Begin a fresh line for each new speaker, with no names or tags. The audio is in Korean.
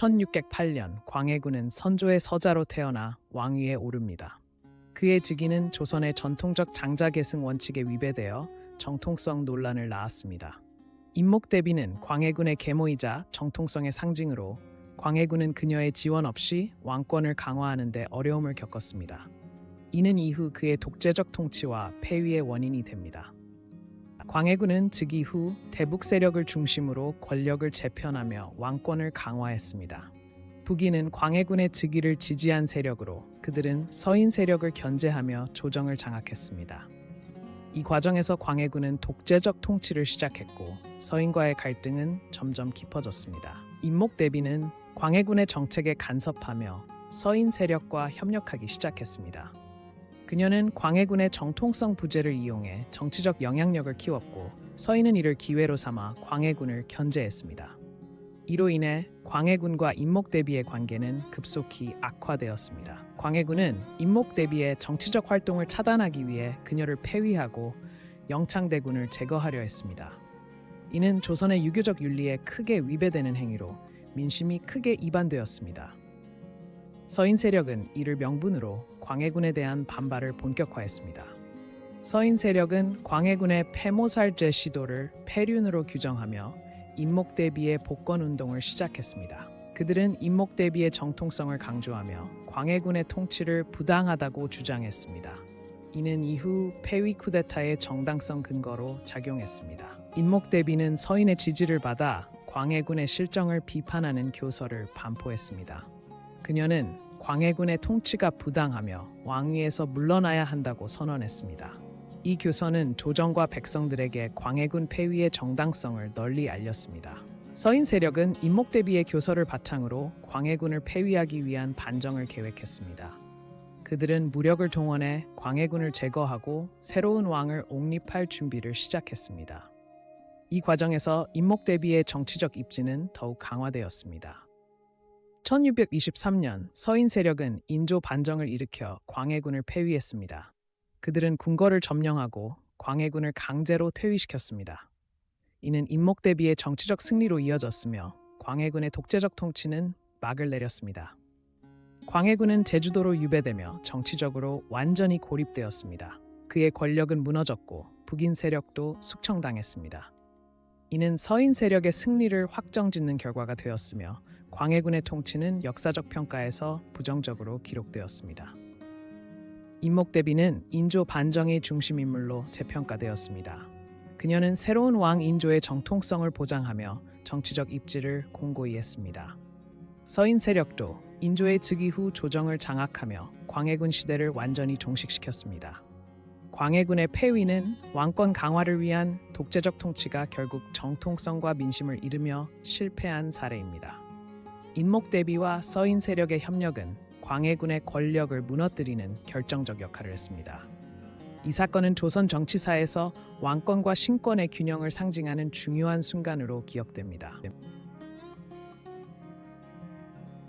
1608년 광해군은 선조의 서자로 태어나 왕위에 오릅니다. 그의 즉위는 조선의 전통적 장자 계승 원칙에 위배되어 정통성 논란을 낳았습니다. 임목대비는 광해군의 계모이자 정통성의 상징으로 광해군은 그녀의 지원 없이 왕권을 강화하는 데 어려움을 겪었습니다. 이는 이후 그의 독재적 통치와 폐위의 원인이 됩니다. 광해군은 즉위 후 대북 세력을 중심으로 권력을 재편하며 왕권을 강화했습니다. 북인은 광해군의 즉위를 지지한 세력으로 그들은 서인 세력을 견제하며 조정을 장악했습니다. 이 과정에서 광해군은 독재적 통치를 시작했고 서인과의 갈등은 점점 깊어졌습니다. 임목대비는 광해군의 정책에 간섭하며 서인 세력과 협력하기 시작했습니다. 그녀는 광해군의 정통성 부재를 이용해 정치적 영향력을 키웠고 서인은 이를 기회로 삼아 광해군을 견제했습니다. 이로 인해 광해군과 임목대비의 관계는 급속히 악화되었습니다. 광해군은 임목대비의 정치적 활동을 차단하기 위해 그녀를 폐위하고 영창대군을 제거하려 했습니다. 이는 조선의 유교적 윤리에 크게 위배되는 행위로 민심이 크게 이반되었습니다. 서인 세력은 이를 명분으로 광해군에 대한 반발을 본격화했습니다. 서인 세력은 광해군의 폐모살제 시도를 폐륜으로 규정하며 임목대비의 복권 운동을 시작했습니다. 그들은 임목대비의 정통성을 강조하며 광해군의 통치를 부당하다고 주장했습니다. 이는 이후 폐위 쿠데타의 정당성 근거로 작용했습니다. 임목대비는 서인의 지지를 받아 광해군의 실정을 비판하는 교서를 반포했습니다. 그녀는 광해군의 통치가 부당하며 왕위에서 물러나야 한다고 선언했습니다. 이 교서는 조정과 백성들에게 광해군 폐위의 정당성을 널리 알렸습니다. 서인 세력은 임목대비의 교서를 바탕으로 광해군을 폐위하기 위한 반정을 계획했습니다. 그들은 무력을 동원해 광해군을 제거하고 새로운 왕을 옹립할 준비를 시작했습니다. 이 과정에서 임목대비의 정치적 입지는 더욱 강화되었습니다. 1623년 서인 세력은 인조 반정을 일으켜 광해군을 폐위했습니다. 그들은 궁궐을 점령하고 광해군을 강제로 퇴위시켰습니다. 이는 임목대비의 정치적 승리로 이어졌으며 광해군의 독재적 통치는 막을 내렸습니다. 광해군은 제주도로 유배되며 정치적으로 완전히 고립되었습니다. 그의 권력은 무너졌고 북인 세력도 숙청당했습니다. 이는 서인 세력의 승리를 확정짓는 결과가 되었으며 광해군의 통치는 역사적 평가에서 부정적으로 기록되었습니다. 임목대비는 인조 반정의 중심 인물로 재평가되었습니다. 그녀는 새로운 왕 인조의 정통성을 보장하며 정치적 입지를 공고히 했습니다. 서인 세력도 인조의 즉위 후 조정을 장악하며 광해군 시대를 완전히 종식시켰습니다. 광해군의 폐위는 왕권 강화를 위한 독재적 통치가 결국 정통성과 민심을 잃으며 실패한 사례입니다. 인목 대비와 서인 세력의 협력은 광해군의 권력을 무너뜨리는 결정적 역할을 했습니다. 이 사건은 조선 정치사에서 왕권과 신권의 균형을 상징하는 중요한 순간으로 기억됩니다.